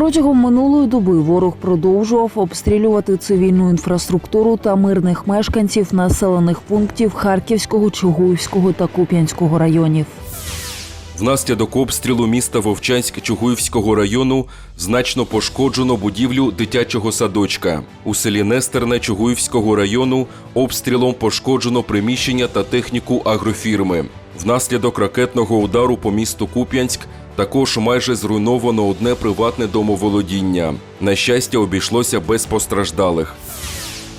Протягом минулої доби ворог продовжував обстрілювати цивільну інфраструктуру та мирних мешканців населених пунктів Харківського, Чугуївського та Куп'янського районів. Внаслідок обстрілу міста Вовчанськ Чугуївського району значно пошкоджено будівлю дитячого садочка. У селі Нестерне Чугуївського району обстрілом пошкоджено приміщення та техніку агрофірми. Внаслідок ракетного удару по місту Куп'янськ також майже зруйновано одне приватне домоволодіння. На щастя, обійшлося без постраждалих.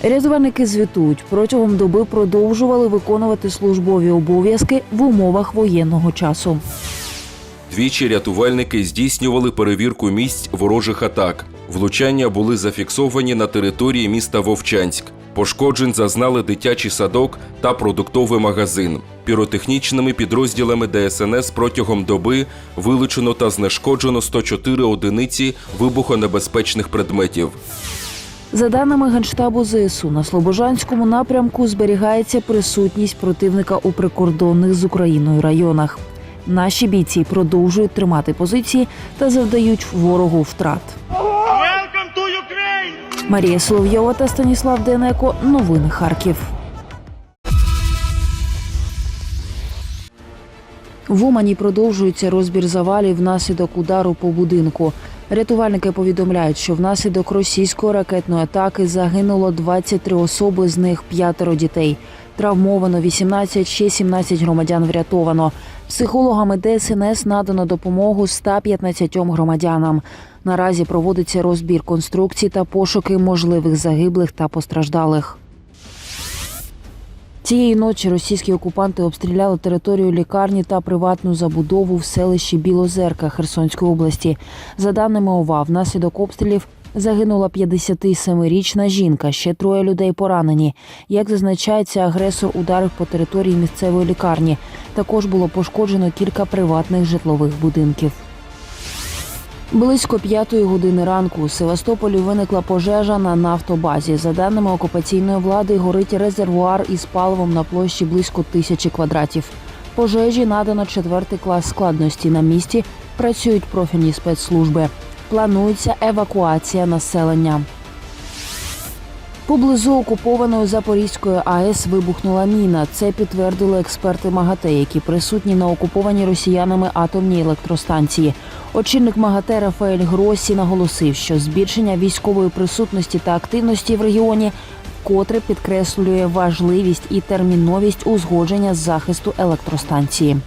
Рятувальники звітують, протягом доби продовжували виконувати службові обов'язки в умовах воєнного часу. Двічі рятувальники здійснювали перевірку місць ворожих атак. Влучання були зафіксовані на території міста Вовчанськ. Пошкоджень зазнали дитячий садок та продуктовий магазин. Піротехнічними підрозділами ДСНС протягом доби вилучено та знешкоджено 104 одиниці вибухонебезпечних предметів. За даними Генштабу ЗСУ, на Слобожанському напрямку зберігається присутність противника у прикордонних з Україною районах. Наші бійці продовжують тримати позиції та завдають ворогу втрат. Марія Соловйова та Станіслав Денеко. Новини Харків. В Умані продовжується розбір завалів внаслідок удару по будинку. Рятувальники повідомляють, що внаслідок російської ракетної атаки загинуло 23 особи, з них п'ятеро дітей. Травмовано 18, ще 17 громадян врятовано. Психологами ДСНС надано допомогу 115 громадянам. Наразі проводиться розбір конструкцій та пошуки можливих загиблих та постраждалих. Цієї ночі російські окупанти обстріляли територію лікарні та приватну забудову в селищі Білозерка Херсонської області. За даними ОВА, внаслідок обстрілів загинула 57-річна жінка. Ще троє людей поранені. Як зазначається, агресор ударив по території місцевої лікарні. Також було пошкоджено кілька приватних житлових будинків. Близько п'ятої години ранку у Севастополі виникла пожежа на нафтобазі. За даними окупаційної влади, горить резервуар із паливом на площі близько тисячі квадратів. Пожежі надано четвертий клас складності. На місці працюють профільні спецслужби. Планується евакуація населення. Поблизу окупованої Запорізької АЕС вибухнула міна. Це підтвердили експерти МАГАТЕ, які присутні на окупованій росіянами атомній електростанції. Очільник МАГАТЕ Рафаель Гросі наголосив, що збільшення військової присутності та активності в регіоні вкотре підкреслює важливість і терміновість узгодження захисту електростанції.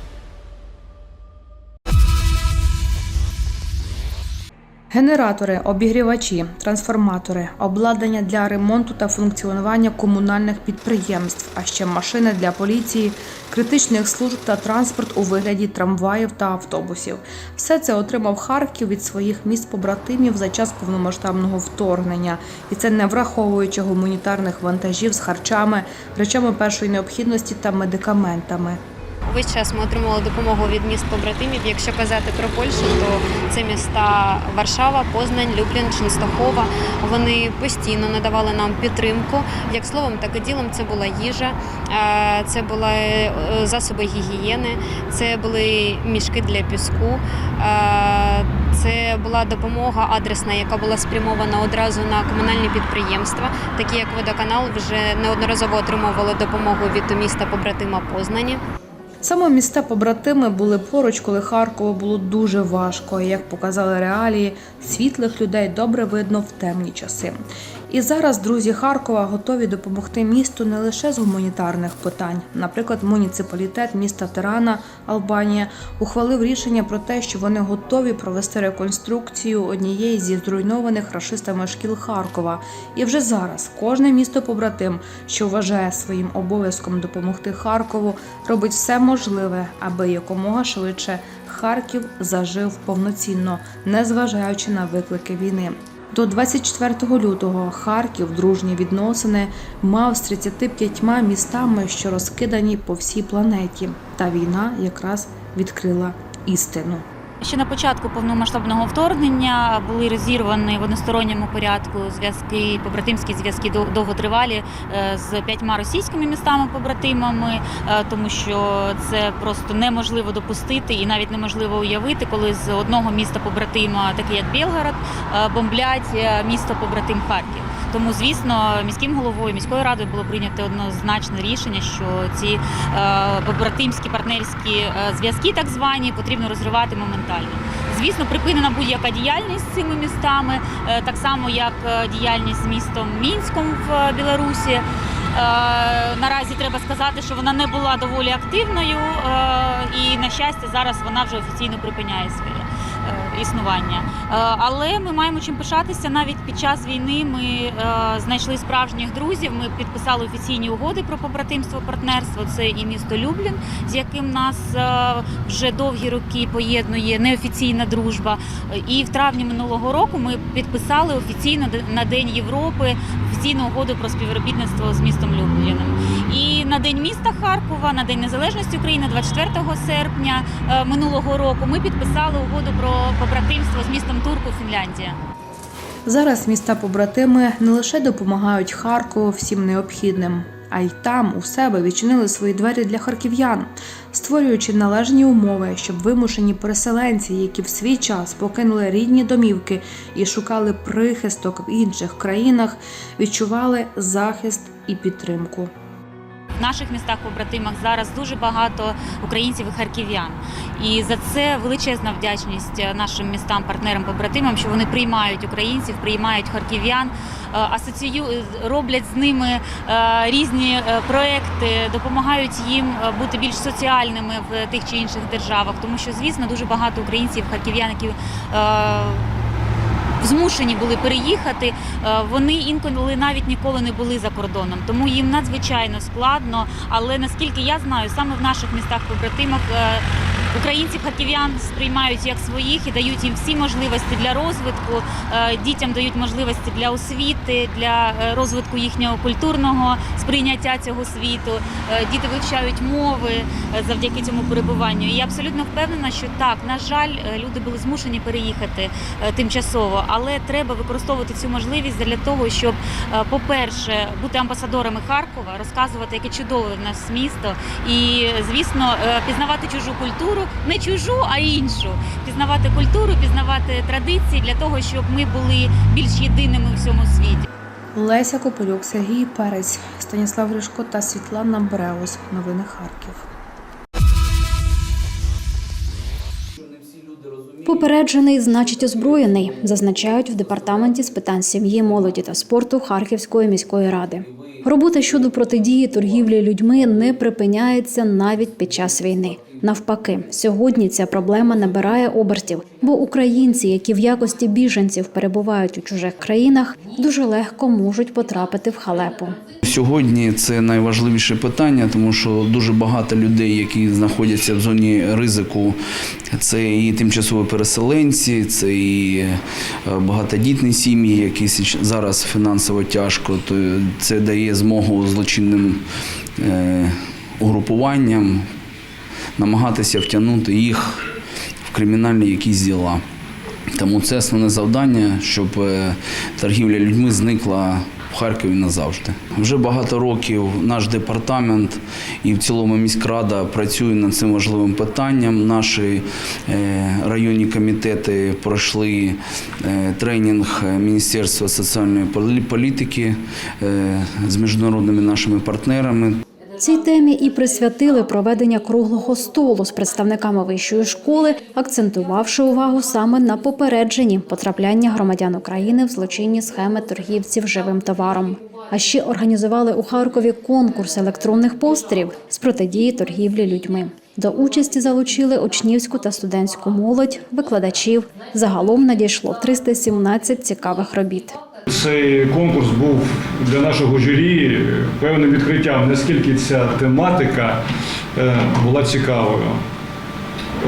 Генератори, обігрівачі, трансформатори, обладнання для ремонту та функціонування комунальних підприємств, а ще машини для поліції, критичних служб та транспорт у вигляді трамваїв та автобусів. Все це отримав Харків від своїх міст побратимів за час повномасштабного вторгнення, і це не враховуючи гуманітарних вантажів з харчами, речами першої необхідності та медикаментами. Весь час ми отримували допомогу від міст побратимів. Якщо казати про Польщу, то це міста Варшава, Познань, Люблін, Ченстохова. Вони постійно надавали нам підтримку. Як словом, так і ділом це була їжа, е, це були е, засоби гігієни, це були мішки для піску. е, Це була допомога адресна, яка була спрямована одразу на комунальні підприємства, такі як водоканал, вже неодноразово отримували допомогу від міста побратима Познані. Саме міста побратими були поруч, коли Харкову було дуже важко. Як показали реалії, світлих людей добре видно в темні часи. І зараз друзі Харкова готові допомогти місту не лише з гуманітарних питань. Наприклад, муніципалітет міста Тирана, Албанія, ухвалив рішення про те, що вони готові провести реконструкцію однієї зі зруйнованих рашистами шкіл Харкова. І вже зараз кожне місто побратим, що вважає своїм обов'язком допомогти Харкову, робить все можливе, аби якомога швидше Харків зажив повноцінно, незважаючи на виклики війни. До 24 лютого Харків дружні відносини мав з 35 містами, що розкидані по всій планеті. Та війна якраз відкрила істину. Ще на початку повномасштабного вторгнення були розірвані в односторонньому порядку зв'язки, побратимські зв'язки дов- довготривалі е, з п'ятьма російськими містами-побратимами, е, тому що це просто неможливо допустити і навіть неможливо уявити, коли з одного міста побратима, таке як Білгород, е, бомблять місто побратим Харків. Тому, звісно, міським головою міською радою було прийнято однозначне рішення, що ці е, побратимські партнерські е, зв'язки, так звані, потрібно розривати моментально. Звісно, припинена будь-яка діяльність з цими містами, е, так само як діяльність з містом Мінськом в Білорусі. Наразі треба сказати, що вона не була доволі активною, і на щастя, зараз вона вже офіційно припиняє своє існування. Е, Але ми маємо чим пишатися. Навіть під час війни ми е, знайшли справжніх друзів. Ми підписали офіційні угоди про побратимство, партнерство. Це і місто Люблін, з яким нас е, вже довгі роки поєднує неофіційна дружба. І в травні минулого року ми підписали офіційно на День Європи офіційну угоду про співробітництво з містом Любліном. На день міста Харкова, на День Незалежності України, 24 серпня е, минулого року, ми підписали угоду про побратимство з містом Турку, Фінляндія. Зараз міста побратими не лише допомагають Харкову всім необхідним, а й там у себе відчинили свої двері для харків'ян, створюючи належні умови, щоб вимушені переселенці, які в свій час покинули рідні домівки і шукали прихисток в інших країнах, відчували захист і підтримку. В наших містах побратимах зараз дуже багато українців і харків'ян. І за це величезна вдячність е, нашим містам, партнерам, побратимам, що вони приймають українців, приймають харків'ян, е, асоціюють, роблять з ними е, різні е, проекти, допомагають їм е, бути більш соціальними в тих чи інших державах. Тому що, звісно, дуже багато українців, харків'ян, які е, змушені були переїхати. Е, Вони інколи навіть ніколи не були за кордоном, тому їм надзвичайно складно. Але наскільки я знаю, саме в наших містах побратимах е, українців харків'ян сприймають як своїх і дають їм всі можливості для розвитку. Е, Дітям дають можливості для освіти, для е, розвитку їхнього культурного сприйняття цього світу. Е, Діти вивчають мови завдяки цьому перебуванню. І я абсолютно впевнена, що так, на жаль, люди були змушені переїхати тимчасово, але треба використовувати цю можливість для того, щоб, по-перше, бути амбасадорами Харкова, розказувати, яке чудове в нас місто, і звісно, пізнавати чужу культуру, не чужу, а іншу. Пізнавати культуру, пізнавати традиції для того, щоб ми були більш єдиними у всьому світі. Леся Копилюк, Сергій Перець, Станіслав Гришко та Світлана Бреус. Новини Харків. Попереджений значить озброєний, зазначають в департаменті з питань сім'ї, молоді та спорту Харківської міської ради. Робота щодо протидії торгівлі людьми не припиняється навіть під час війни. Навпаки, сьогодні ця проблема набирає обертів, бо українці, які в якості біженців перебувають у чужих країнах, дуже легко можуть потрапити в халепу. Сьогодні це найважливіше питання, тому що дуже багато людей, які знаходяться в зоні ризику, це і тимчасові переселенці, це і е, багатодітні сім'ї, які зараз фінансово тяжко. То це дає змогу злочинним е, угрупуванням намагатися втягнути їх в кримінальні якісь діла. Тому це основне завдання, щоб е, торгівля людьми зникла в Харкові назавжди. Вже багато років наш департамент і в цілому міськрада працює над цим важливим питанням. Наші е, районні комітети пройшли е, тренінг Міністерства соціальної полі- політики з міжнародними нашими партнерами. Цій темі і присвятили проведення круглого столу з представниками вищої школи, акцентувавши увагу саме на попередженні потрапляння громадян України в злочинні схеми торгівців живим товаром. А ще організували у Харкові конкурс електронних постерів з протидії торгівлі людьми. До участі залучили учнівську та студентську молодь, викладачів. Загалом надійшло 317 цікавих робіт. Цей конкурс був для нашого журі певним відкриттям, наскільки ця тематика е, була цікавою.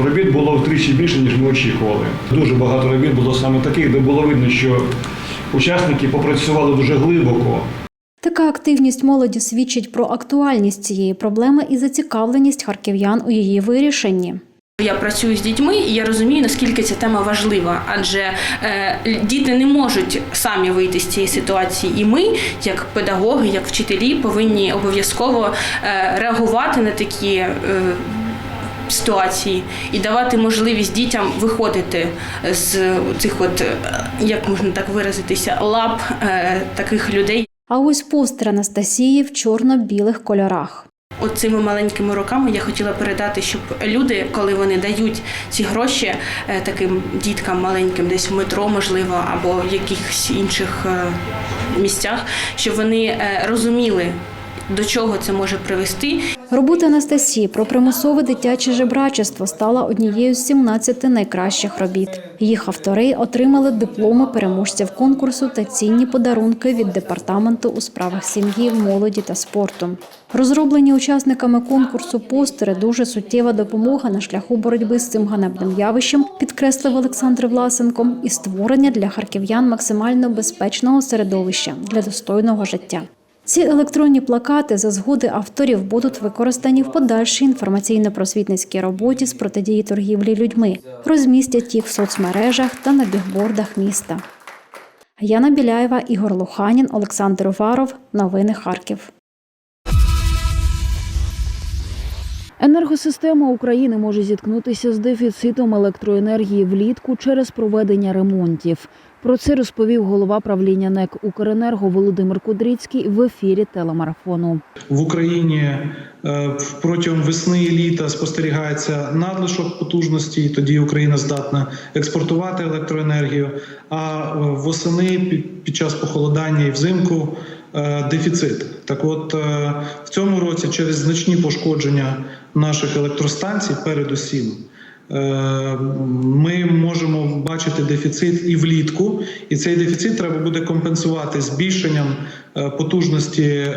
Робіт було втричі більше, ніж ми очікували. Дуже багато робіт було саме таких, де було видно, що учасники попрацювали дуже глибоко, Така активність молоді свідчить про актуальність цієї проблеми і зацікавленість харків'ян у її вирішенні. Я працюю з дітьми, і я розумію, наскільки ця тема важлива, адже е, діти не можуть самі вийти з цієї ситуації, і ми, як педагоги, як вчителі, повинні обов'язково е, реагувати на такі. Е, Ситуації і давати можливість дітям виходити з цих, от е, як можна так виразитися, лап е, таких людей, А ось постер Анастасії в чорно-білих кольорах. От цими маленькими роками я хотіла передати, щоб люди, коли вони дають ці гроші е, таким діткам маленьким, десь в метро, можливо, або в якихось інших е, місцях, щоб вони е, розуміли, до чого це може привести, Робота Анастасії про примусове дитяче жебрачество стала однією з 17 найкращих робіт. Їх автори отримали дипломи переможців конкурсу та цінні подарунки від департаменту у справах сім'ї, молоді та спорту. Розроблені учасниками конкурсу постери дуже суттєва допомога на шляху боротьби з цим ганебним явищем, підкреслив Олександр Власенко, і створення для харків'ян максимально безпечного середовища для достойного життя. Ці електронні плакати за згоди авторів будуть використані в подальшій інформаційно-просвітницькій роботі з протидії торгівлі людьми, розмістять їх в соцмережах та на бігбордах міста. Яна Біляєва, Ігор Луханін, Олександр Уваров. Новини Харків. Енергосистема України може зіткнутися з дефіцитом електроенергії влітку через проведення ремонтів. Про це розповів голова правління НЕК Укренерго Володимир Кудрицький в ефірі телемарафону. В Україні е, протягом весни і літа спостерігається надлишок потужності, і тоді Україна здатна експортувати електроенергію. А е, восени під- час похолодання і взимку е, дефіцит. Так, от в цьому році через значні пошкодження наших електростанцій, передусім. Е, Ми можемо бачити дефіцит і влітку, і цей дефіцит треба буде компенсувати збільшенням е, потужності е,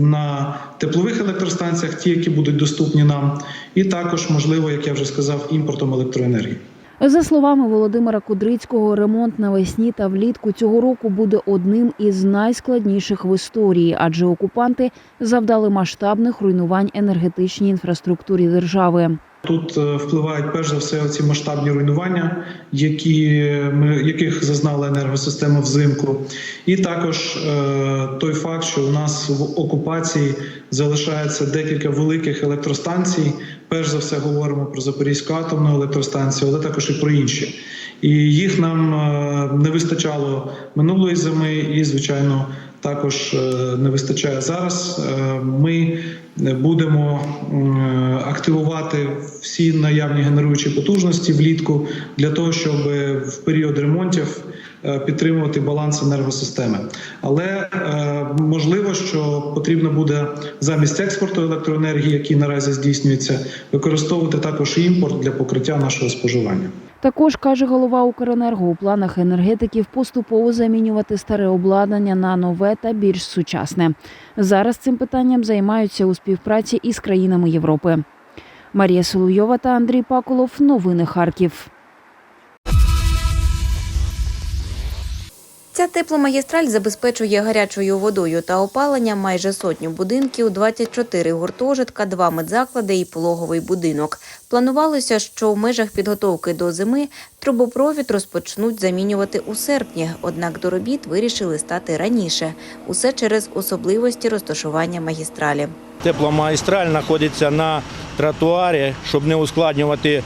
на теплових електростанціях, ті, які будуть доступні нам, і також, можливо, як я вже сказав, імпортом електроенергії. За словами Володимира Кудрицького, ремонт навесні та влітку цього року буде одним із найскладніших в історії, адже окупанти завдали масштабних руйнувань енергетичній інфраструктурі держави. Тут е, впливають перш за все ці масштабні руйнування, які ми яких зазнала енергосистема взимку, і також е, той факт, що у нас в окупації залишається декілька великих електростанцій. Перш за все говоримо про Запорізьку атомну електростанцію, але також і про інші. І їх нам е, не вистачало минулої зими, і звичайно також е, не вистачає зараз. Е, Ми будемо активувати всі наявні генеруючі потужності влітку для того, щоб в період ремонтів е, підтримувати баланс енергосистеми. Але е, можливо, що потрібно буде замість експорту електроенергії, який наразі здійснюється, використовувати також імпорт для покриття нашого споживання. Також каже голова Укренерго у планах енергетиків поступово замінювати старе обладнання на нове та більш сучасне. Зараз цим питанням займаються у співпраці із країнами Європи. Марія Соловйова та Андрій Пакулов. Новини Харків. Тепломагістраль забезпечує гарячою водою та опаленням майже сотню будинків, 24 гуртожитка, два медзаклади і пологовий будинок. Планувалося, що в межах підготовки до зими трубопровід розпочнуть замінювати у серпні, однак до робіт вирішили стати раніше. Усе через особливості розташування магістралі. Тепломагістраль знаходиться на тротуарі, щоб не ускладнювати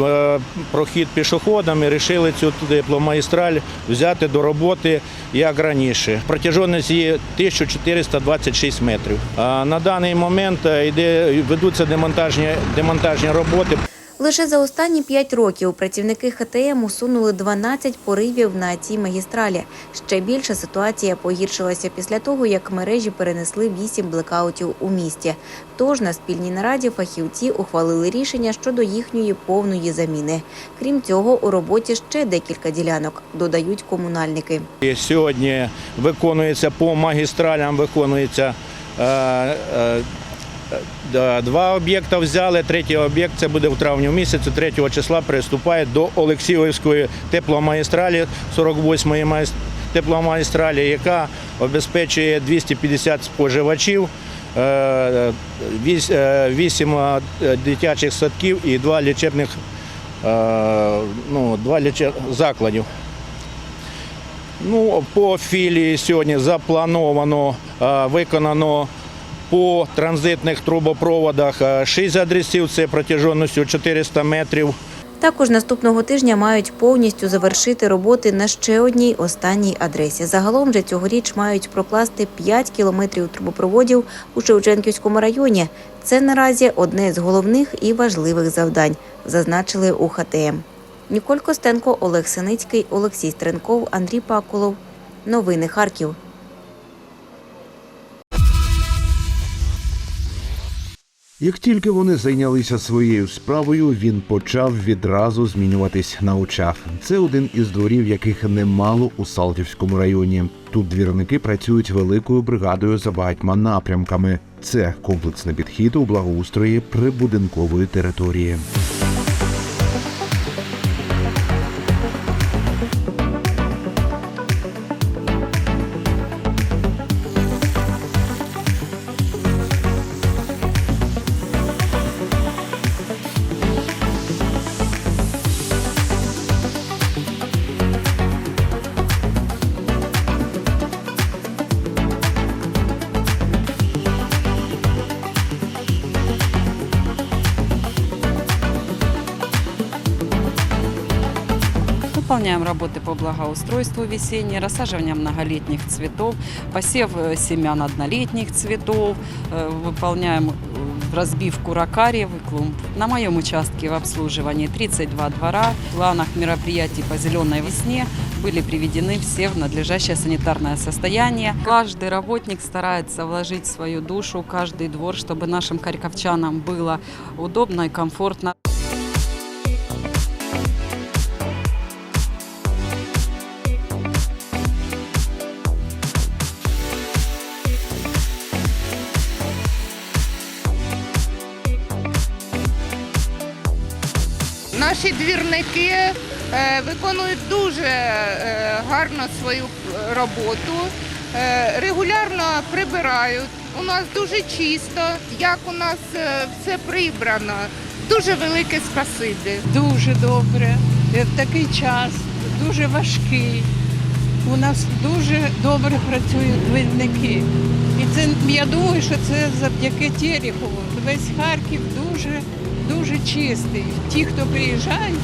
е, прохід пішоходами, вирішили цю тепломагістраль взяти до роботи як раніше. Протяжність її 1426 метрів. На даний момент е, йде, ведуться демонтажні, демонтажні роботи. Лише за останні п'ять років працівники ХТМ усунули 12 поривів на цій магістралі. Ще більше ситуація погіршилася після того, як мережі перенесли 8 блекаутів у місті. Тож на спільній нараді фахівці ухвалили рішення щодо їхньої повної заміни. Крім цього, у роботі ще декілька ділянок, додають комунальники. Сьогодні виконується по магістралям, виконується е, е, два об'єкти взяли. Третій об'єкт це буде в травні місяці, 3 числа приступає до Олексіївської тепломагістралі, 48-ї майс- тепломагістралі, яка обезпечує 250 споживачів е, вісь- е, вісім е, дитячих садків і два лічебних е, ну, два ліче- закладів. Ну, по філії сьогодні заплановано, е, виконано по транзитних трубопроводах 6 адресів, це протяжністю 400 метрів. Також наступного тижня мають повністю завершити роботи на ще одній останній адресі. Загалом же цьогоріч мають прокласти 5 кілометрів трубопроводів у Шевченківському районі. Це наразі одне з головних і важливих завдань, зазначили у ХТМ. Ніколь Костенко, Олег Синицький, Олексій Стренков, Андрій Пакулов. Новини Харків. Як тільки вони зайнялися своєю справою, він почав відразу змінюватись на очах. Це один із дворів, яких немало у Салтівському районі. Тут двірники працюють великою бригадою за багатьма напрямками. Це комплексний підхід у благоустрої прибудинкової території. Выполняем работы по благоустройству весеннее, рассаживание многолетних цветов, посев э, семян однолетних цветов, э, выполняем э, разбивку ракариев и клумб. На моем участке в обслуживании 32 двора. В планах мероприятий по зеленой весне были приведены все в надлежащее санитарное состояние. Каждый работник старается вложить свою душу, каждый двор, чтобы нашим харьковчанам было удобно и комфортно. Двірники е, виконують дуже е, гарно свою роботу, е, регулярно прибирають. У нас дуже чисто, як у нас все прибрано. Дуже велике спасибі. Дуже добре. В такий час, дуже важкий. У нас дуже добре працюють двірники. І це я думаю, що це завдяки Терехову. Весь Харків дуже дуже чистий. Ті, хто приїжджають,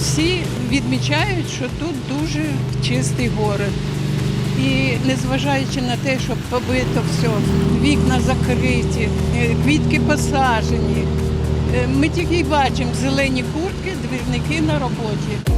всі відмічають, що тут дуже чистий город. І незважаючи на те, що побито все, вікна закриті, е, квітки посаджені. Е, Ми тільки бачимо зелені куртки, двірники на роботі.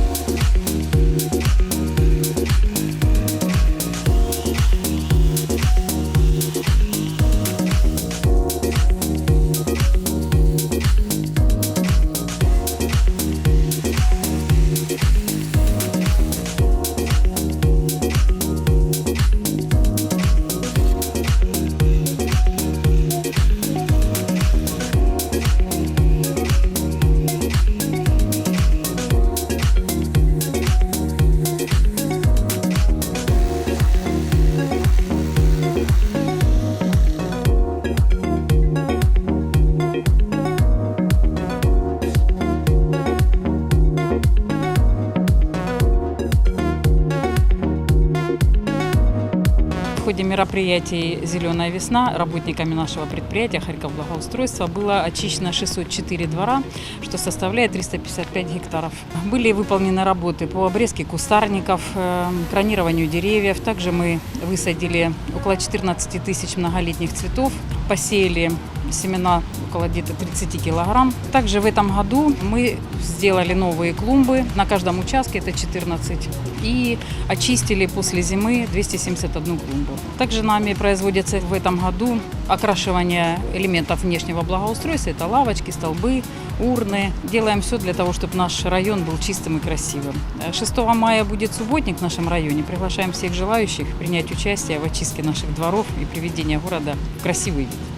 мероприятий «Зеленая весна» работниками нашего предприятия «Харьков благоустройства» было очищено 604 двора, что составляет 355 гектаров. Были выполнены работы по обрезке кустарников, э, кронированию деревьев. Также мы высадили около 14 тысяч многолетних цветов, посеяли семена около где-то 30 килограмм. Также в этом году мы сделали новые клумбы. На каждом участке это 14. И очистили после зимы 271 клумбу. Также нами производится в этом году окрашивание элементов внешнего благоустройства. Это лавочки, столбы, урны. Делаем все для того, чтобы наш район был чистым и красивым. 6 мая будет субботник в нашем районе. Приглашаем всех желающих принять участие в очистке наших дворов и приведении города в красивый вид.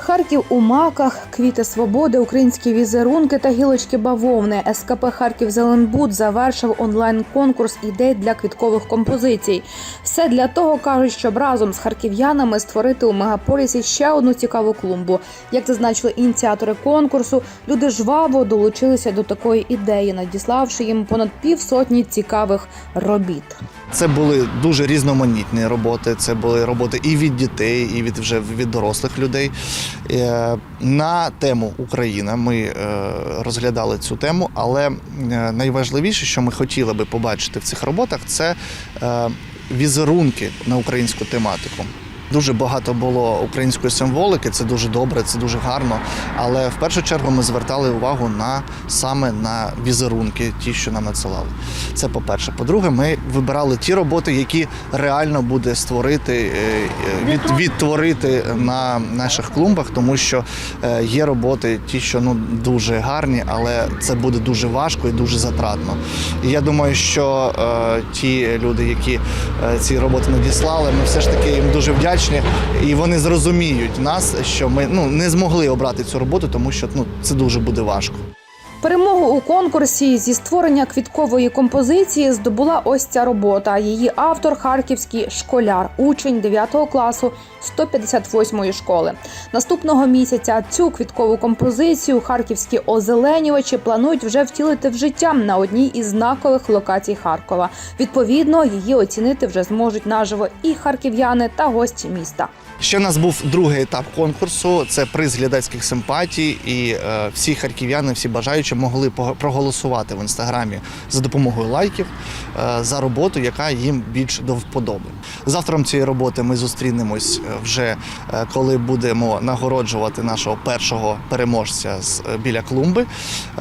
Харків у маках, квіти свободи, українські візерунки та гілочки бавовни. СКП Харків Зеленбуд завершив онлайн-конкурс ідей для квіткових композицій. Все для того кажуть, щоб разом з харків'янами створити у мегаполісі ще одну цікаву клумбу. Як зазначили ініціатори конкурсу, люди жваво долучилися до такої ідеї, надіславши їм понад півсотні цікавих робіт. Це були дуже різноманітні роботи. Це були роботи і від дітей, і від вже від дорослих людей. Е, На тему Україна ми е, розглядали цю тему, але е, найважливіше, що ми хотіли би побачити в цих роботах, це візерунки на українську тематику. Дуже багато було української символики, це дуже добре, це дуже гарно. Але в першу чергу ми звертали увагу на саме на візерунки, ті, що нам надсилали. Це по-перше. По-друге, ми вибирали ті роботи, які реально буде створити, е, е, від, відтворити на наших клумбах, тому що е, є роботи, ті, що ну дуже гарні, але це буде дуже важко і дуже затратно. І я думаю, що е, ті люди, які е, ці роботи надіслали, ми все ж таки їм дуже вдячні, і вони зрозуміють нас, що ми ну не змогли обрати цю роботу, тому що ну це дуже буде важко. Перемогу у конкурсі зі створення квіткової композиції здобула ось ця робота. Її автор харківський школяр, учень 9 класу 158-ї школи. Наступного місяця цю квіткову композицію харківські озеленювачі планують вже втілити в життя на одній із знакових локацій Харкова. Відповідно, її оцінити вже зможуть наживо і харків'яни та гості міста. Ще в нас був другий етап конкурсу. Це приз глядацьких симпатій, і е, всі харків'яни, всі бажаючі могли проголосувати в інстаграмі за допомогою лайків е, за роботу, яка їм більш до вподоби. З автором цієї роботи ми зустрінемось е, вже е, коли будемо нагороджувати нашого першого переможця з е, біля клумби.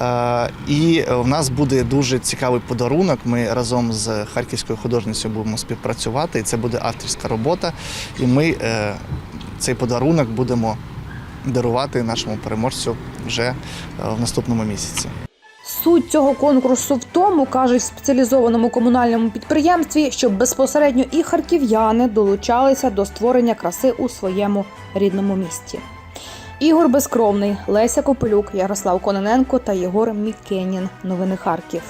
Е, І в нас буде дуже цікавий подарунок. Ми разом з харківською художницею будемо співпрацювати. І це буде авторська робота. І ми е, цей подарунок будемо дарувати нашому переможцю вже е, в наступному місяці. Суть цього конкурсу в тому, кажуть в спеціалізованому комунальному підприємстві, щоб безпосередньо і харків'яни долучалися до створення краси у своєму рідному місті. Ігор Безкровний, Леся Копилюк, Ярослав Кононенко та Єгор Мікенін. Новини Харків.